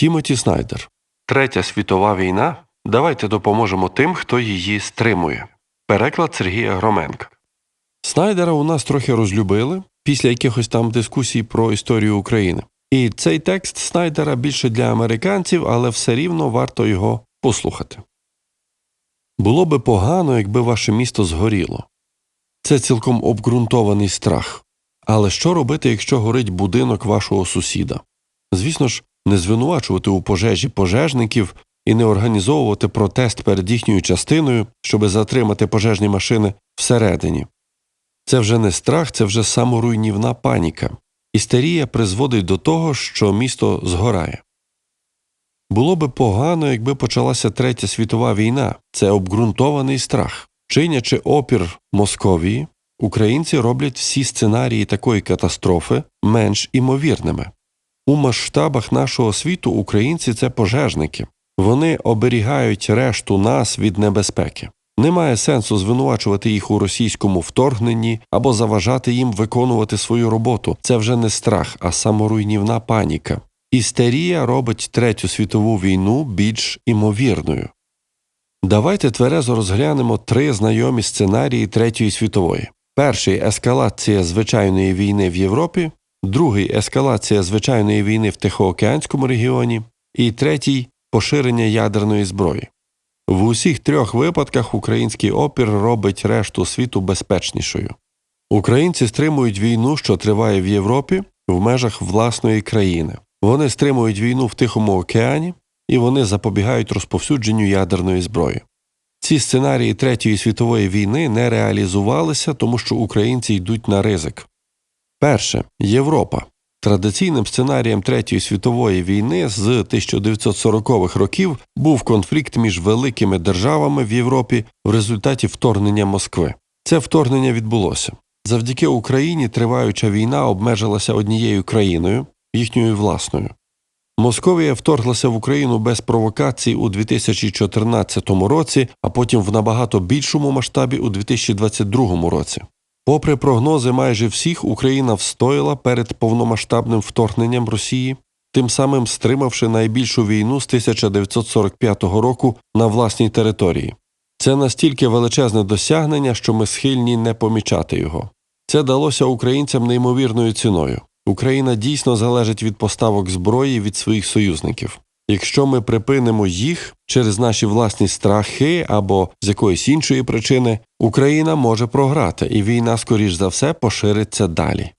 Тімоті Снайдер. Третя світова війна. Давайте допоможемо тим, хто її стримує. Переклад Сергія Громенка. Снайдера у нас трохи розлюбили після якихось там дискусій про історію України. І цей текст Снайдера більше для американців, але все рівно варто його послухати. Було би погано, якби ваше місто згоріло. Це цілком обґрунтований страх. Але що робити, якщо горить будинок вашого сусіда? Звісно ж, не звинувачувати у пожежі пожежників і не організовувати протест перед їхньою частиною, щоби затримати пожежні машини всередині. Це вже не страх, це вже саморуйнівна паніка. Істерія призводить до того, що місто згорає. Було би погано, якби почалася Третя світова війна це обґрунтований страх. Чинячи опір Московії, українці роблять всі сценарії такої катастрофи менш імовірними. У масштабах нашого світу українці це пожежники, вони оберігають решту нас від небезпеки. Немає сенсу звинувачувати їх у російському вторгненні або заважати їм виконувати свою роботу. Це вже не страх, а саморуйнівна паніка. Істерія робить Третю світову війну більш імовірною. Давайте тверезо розглянемо три знайомі сценарії Третьої світової. Перший ескалація звичайної війни в Європі, другий ескалація звичайної війни в Тихоокеанському регіоні, і третій поширення ядерної зброї. В усіх трьох випадках український опір робить решту світу безпечнішою. Українці стримують війну, що триває в Європі, в межах власної країни. Вони стримують війну в Тихому океані і вони запобігають розповсюдженню ядерної зброї. Ці сценарії Третьої світової війни не реалізувалися, тому що українці йдуть на ризик. Перше Європа. Традиційним сценарієм Третьої світової війни з 1940-х років був конфлікт між великими державами в Європі в результаті вторгнення Москви. Це вторгнення відбулося. Завдяки Україні триваюча війна обмежилася однією країною, їхньою власною. Московія вторглася в Україну без провокацій у 2014 році, а потім в набагато більшому масштабі у 2022 році. Попри прогнози майже всіх, Україна встояла перед повномасштабним вторгненням Росії, тим самим стримавши найбільшу війну з 1945 року на власній території. Це настільки величезне досягнення, що ми схильні не помічати його. Це далося українцям неймовірною ціною. Україна дійсно залежить від поставок зброї від своїх союзників. Якщо ми припинимо їх через наші власні страхи або з якоїсь іншої причини, Україна може програти, і війна, скоріш за все, пошириться далі.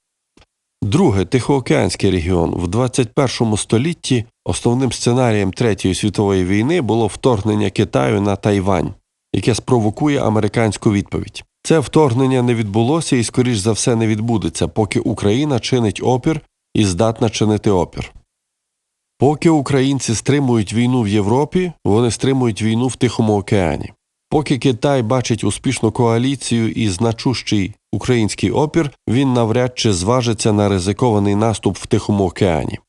Друге, Тихоокеанський регіон в 21 столітті основним сценарієм Третьої світової війни було вторгнення Китаю на Тайвань, яке спровокує американську відповідь. Це вторгнення не відбулося і, скоріш за все, не відбудеться, поки Україна чинить опір і здатна чинити опір. Поки українці стримують війну в Європі, вони стримують війну в Тихому океані. Поки Китай бачить успішну коаліцію і значущий український опір, він навряд чи зважиться на ризикований наступ в Тихому океані.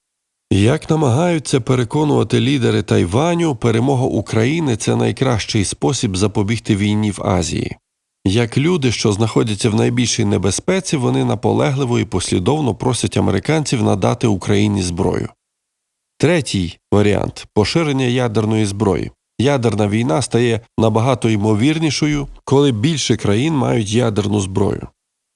Як намагаються переконувати лідери Тайваню, перемога України це найкращий спосіб запобігти війні в Азії. Як люди, що знаходяться в найбільшій небезпеці, вони наполегливо і послідовно просять американців надати Україні зброю. Третій варіант поширення ядерної зброї. Ядерна війна стає набагато ймовірнішою, коли більше країн мають ядерну зброю.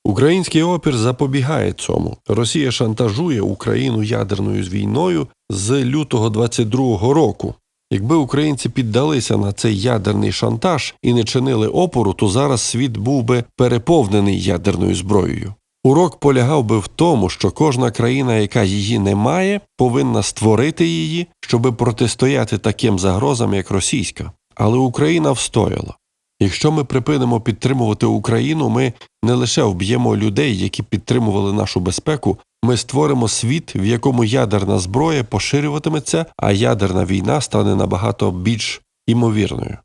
Український опір запобігає цьому. Росія шантажує Україну ядерною війною з лютого 22-го року. Якби українці піддалися на цей ядерний шантаж і не чинили опору, то зараз світ був би переповнений ядерною зброєю. Урок полягав би в тому, що кожна країна, яка її не має, повинна створити її, щоби протистояти таким загрозам, як російська. Але Україна встояла. Якщо ми припинимо підтримувати Україну, ми не лише вб'ємо людей, які підтримували нашу безпеку, ми створимо світ, в якому ядерна зброя поширюватиметься, а ядерна війна стане набагато більш імовірною.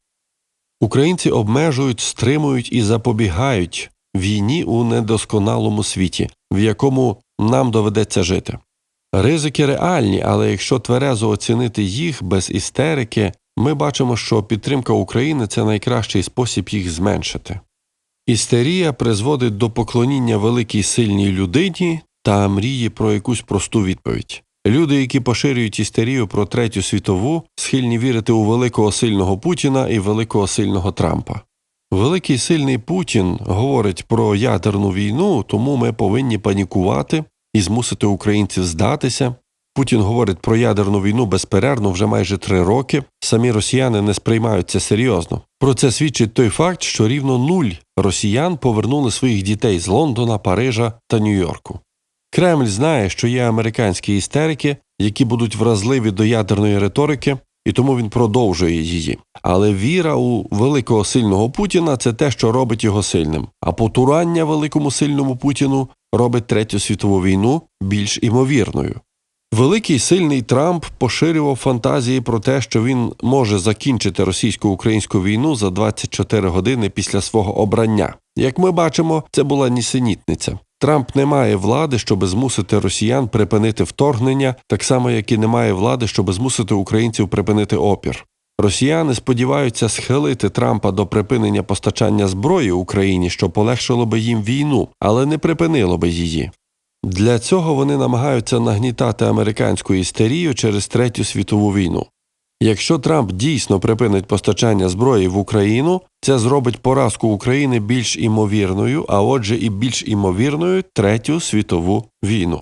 Українці обмежують, стримують і запобігають війні у недосконалому світі, в якому нам доведеться жити. Ризики реальні, але якщо тверезо оцінити їх без істерики, ми бачимо, що підтримка України це найкращий спосіб їх зменшити. Істерія призводить до поклоніння великій сильній людині та мрії про якусь просту відповідь. Люди, які поширюють істерію про третю світову, схильні вірити у великого сильного Путіна і великого сильного Трампа. Великий сильний Путін говорить про ядерну війну, тому ми повинні панікувати і змусити українців здатися. Путін говорить про ядерну війну безперервно вже майже три роки. Самі росіяни не сприймають це серйозно. Про це свідчить той факт, що рівно нуль росіян повернули своїх дітей з Лондона, Парижа та Нью-Йорку. Кремль знає, що є американські істерики, які будуть вразливі до ядерної риторики, і тому він продовжує її. Але віра у великого сильного Путіна це те, що робить його сильним. А потурання великому сильному Путіну робить третю світову війну більш імовірною. Великий сильний Трамп поширював фантазії про те, що він може закінчити російсько-українську війну за 24 години після свого обрання. Як ми бачимо, це була нісенітниця. Трамп не має влади, щоб змусити росіян припинити вторгнення, так само як і не має влади, щоб змусити українців припинити опір. Росіяни сподіваються схилити Трампа до припинення постачання зброї Україні, що полегшило би їм війну, але не припинило би її. Для цього вони намагаються нагнітати американську істерію через третю світову війну. Якщо Трамп дійсно припинить постачання зброї в Україну, це зробить поразку України більш імовірною, а отже, і більш імовірною третю світову війну.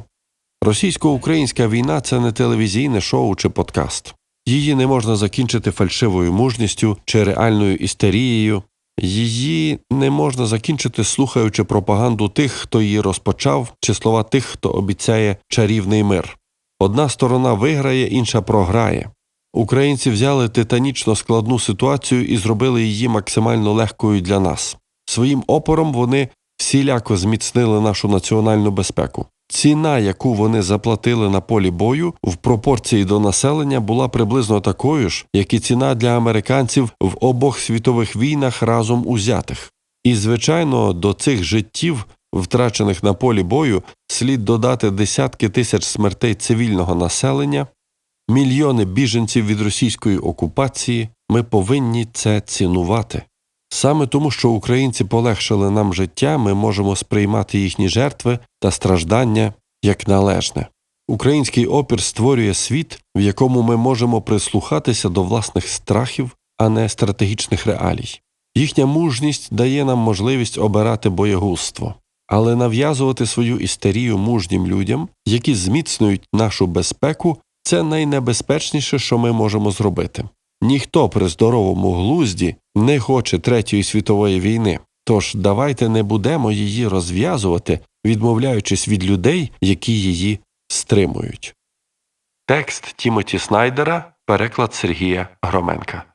Російсько-українська війна це не телевізійне шоу чи подкаст. Її не можна закінчити фальшивою мужністю чи реальною істерією. Її не можна закінчити, слухаючи пропаганду тих, хто її розпочав, чи слова тих, хто обіцяє чарівний мир. Одна сторона виграє, інша програє. Українці взяли титанічно складну ситуацію і зробили її максимально легкою для нас. Своїм опором вони всіляко зміцнили нашу національну безпеку. Ціна, яку вони заплатили на полі бою, в пропорції до населення була приблизно такою ж, як і ціна для американців в обох світових війнах разом узятих. І, звичайно, до цих життів, втрачених на полі бою, слід додати десятки тисяч смертей цивільного населення, мільйони біженців від російської окупації. Ми повинні це цінувати. Саме тому, що українці полегшили нам життя, ми можемо сприймати їхні жертви та страждання як належне. Український опір створює світ, в якому ми можемо прислухатися до власних страхів, а не стратегічних реалій. Їхня мужність дає нам можливість обирати боєгузтво, але нав'язувати свою істерію мужнім людям, які зміцнюють нашу безпеку, це найнебезпечніше, що ми можемо зробити. Ніхто при здоровому глузді не хоче Третьої світової війни, тож давайте не будемо її розв'язувати, відмовляючись від людей, які її стримують. Текст Тімоті Снайдера, переклад Сергія Громенка.